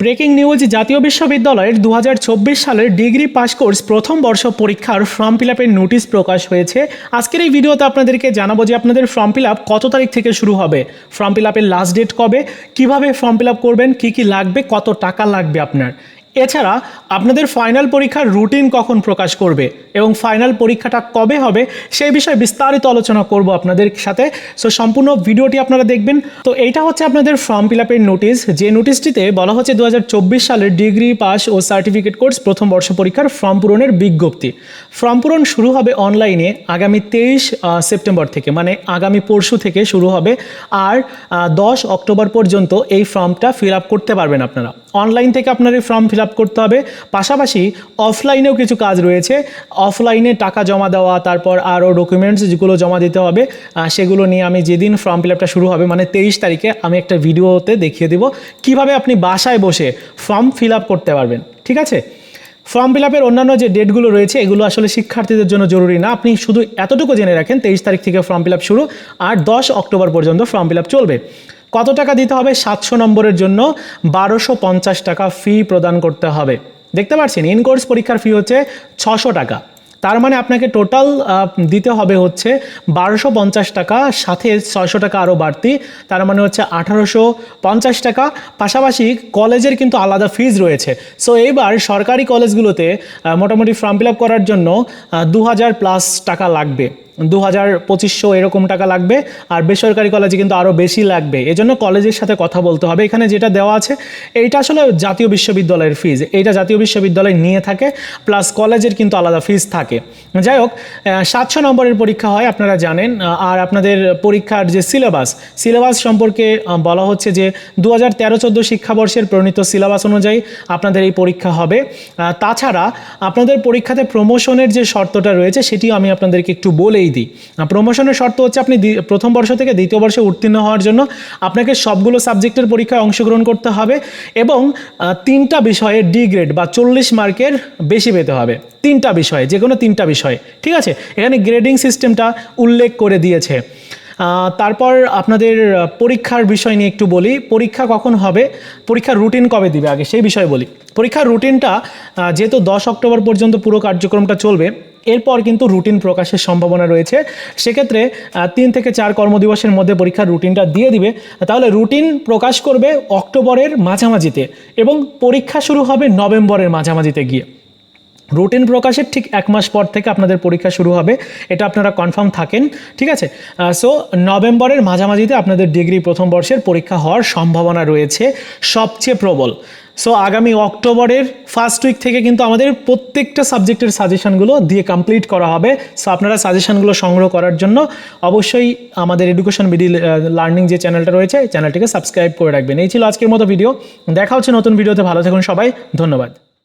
Breaking news, জাতীয় বিশ্ববিদ্যালয়ের দু হাজার চব্বিশ সালের ডিগ্রি পাস কোর্স প্রথম বর্ষ পরীক্ষার ফর্ম ফিল আপের নোটিশ প্রকাশ হয়েছে। আজকের এই ভিডিওতে আপনাদেরকে জানাব যে আপনাদের ফর্ম ফিল আপ কত তারিখ থেকে শুরু হবে? ফর্ম ফিল আপের লাস্ট ডেট কবে? কীভাবে ফর্ম ফিল আপ করবেন? কী কী লাগবে? কত টাকা লাগবে আপনার? এছাড়া আপনাদের ফাইনাল পরীক্ষার রুটিন কখন প্রকাশ করবে এবং ফাইনাল পরীক্ষাটা কবে হবে সেই বিষয়ে বিস্তারিত আলোচনা করব আপনাদের সাথে। সো সম্পূর্ণ ভিডিওটি আপনারা দেখবেন। তো, এইটা হচ্ছে আপনাদের ফর্ম ফিল আপের নোটিশ যে নোটিশটিতে বলা হচ্ছে দু হাজার চব্বিশ সালের ডিগ্রি পাস ও সার্টিফিকেট কোর্স প্রথম বর্ষ পরীক্ষার ফর্ম পূরণের বিজ্ঞপ্তি। ফর্ম পূরণ শুরু হবে অনলাইনে আগামী তেইশ সেপ্টেম্বর থেকে মানে আগামী পরশু থেকে শুরু হবে। আর দশ অক্টোবর পর্যন্ত এই ফর্মটা ফিল আপ করতে পারবেন আপনারা। অনলাইন থেকে আপনার এই ফর্ম ফিল আপ করতে হবে। পাশাপাশি অফলাইনেও কিছু কাজ রয়েছে। অফলাইনে টাকা জমা দেওয়া, তারপর আরও ডকুমেন্টস যেগুলো জমা দিতে হবে সেগুলো নিয়ে আমি যেদিন ফর্ম ফিল আপটা শুরু হবে মানে তেইশ তারিখে আমি একটা ভিডিওতে দেখিয়ে দেবো কীভাবে আপনি বাসায় বসে ফর্ম ফিল আপ করতে পারবেন, ঠিক আছে? ফর্ম ফিল আপের অন্যান্য যে ডেটগুলো রয়েছে, এগুলো আসলে শিক্ষার্থীদের জন্য জরুরি না। আপনি শুধু এতটুকু জেনে রাখেন, তেইশ তারিখ থেকে ফর্ম ফিল আপ শুরু, আর দশ অক্টোবর পর্যন্ত ফর্ম ফিল আপ চলবে। কত টাকা দিতে হবে? সাতশো নম্বরের জন্য বারোশো পঞ্চাশ টাকা ফি প্রদান করতে হবে। দেখতে পাচ্ছেন ইন কোর্স পরীক্ষার ফি হচ্ছে ছশো টাকা। তার মানে আপনাকে টোটাল দিতে হবে হচ্ছে বারোশো পঞ্চাশ টাকা, সাথে ছয়শো টাকা আরও বাড়তি। তার মানে হচ্ছে আঠারোশো পঞ্চাশ টাকা। পাশাপাশি কলেজের কিন্তু আলাদা ফিজ রয়েছে। সো এইবার সরকারি কলেজগুলোতে মোটামুটি ফর্ম ফিল আপ করার জন্য দু হাজার প্লাস টাকা লাগবে। দু হাজার পঁচিশশো এরকম টাকা লাগবে, আর বেসরকারি কলেজে কিন্তু আরও বেশি লাগবে। এজন্য কলেজের সাথে কথা বলতে হবে। এখানে যেটা দেওয়া আছে, এইটা আসলে জাতীয় বিশ্ববিদ্যালয়ের ফিজ এইটা জাতীয় বিশ্ববিদ্যালয় নিয়ে থাকে প্লাস কলেজের কিন্তু আলাদা ফিজ থাকে। যাই হোক সাতশো নম্বরের পরীক্ষা হয়, আপনারা জানেন। আর আপনাদের পরীক্ষার যে সিলেবাস সিলেবাস সম্পর্কে বলা হচ্ছে যে দু হাজার তেরো চোদ্দ শিক্ষাবর্ষের প্রণীত সিলেবাস অনুযায়ী আপনাদের এই পরীক্ষা হবে। তাছাড়া আপনাদের পরীক্ষাতে প্রমোশনের যে শর্তটা রয়েছে, সেটিও আমি আপনাদেরকে একটু বলেই দিই। প্রমোশনের শর্ত হচ্ছে আপনি প্রথম বর্ষ থেকে দ্বিতীয় বর্ষে উত্তীর্ণ হওয়ার জন্য আপনাকে সবগুলো সাবজেক্টের পরীক্ষায় অংশগ্রহণ করতে হবে এবং তিনটা বিষয়ে ডি গ্রেড বা চল্লিশ মার্কের বেশি পেতে হবে। তিনটা বিষয়ে যে কোনো তিনটা বিষয়ে, ঠিক আছে? এখানে গ্রেডিং সিস্টেমটা উল্লেখ করে দিয়েছে। তারপর আপনাদের পরীক্ষার বিষয় নিয়ে একটু বলি। পরীক্ষা কখন হবে? পরীক্ষার রুটিন কবে দিবে? আগে সেই বিষয়ে বলি। পরীক্ষার রুটিনটা যেহেতু দশ অক্টোবর পর্যন্ত পুরো কার্যক্রমটা চলবে এরপর কিন্তু রুটিন প্রকাশের সম্ভাবনা রয়েছে। সেক্ষেত্রে তিন থেকে চার কর্মদিবসের মধ্যে পরীক্ষার রুটিনটা দিয়ে দিবে। তাহলে রুটিন প্রকাশ করবে অক্টোবরের মাঝামাঝিতে এবং পরীক্ষা শুরু হবে নভেম্বরের মাঝামাঝিতে গিয়ে। রুটিন প্রকাশের ঠিক এক মাস পর থেকে আপনাদের পরীক্ষা শুরু হবে, এটা আপনারা কনফার্ম থাকেন, ঠিক আছে? সো নভেম্বরের মাঝামাঝিতে আপনাদের ডিগ্রি প্রথম বর্ষের পরীক্ষা হওয়ার সম্ভাবনা রয়েছে সবচেয়ে প্রবল। সো আগামী অক্টোবরের ফার্স্ট উইক থেকে কিন্তু আমাদের প্রত্যেকটা সাবজেক্টের সাজেশনগুলো দিয়ে কমপ্লিট করা হবে। সো আপনারা সাজেশানগুলো সংগ্রহ করার জন্য অবশ্যই আমাদের এডুকেশন বিডি লার্নিং যে চ্যানেলটা রয়েছে চ্যানেলটিকে সাবস্ক্রাইব করে রাখবেন। এই ছিল আজকের মতো ভিডিও দেখা হচ্ছে নতুন ভিডিওতে ভালো থাকুন সবাই। ধন্যবাদ।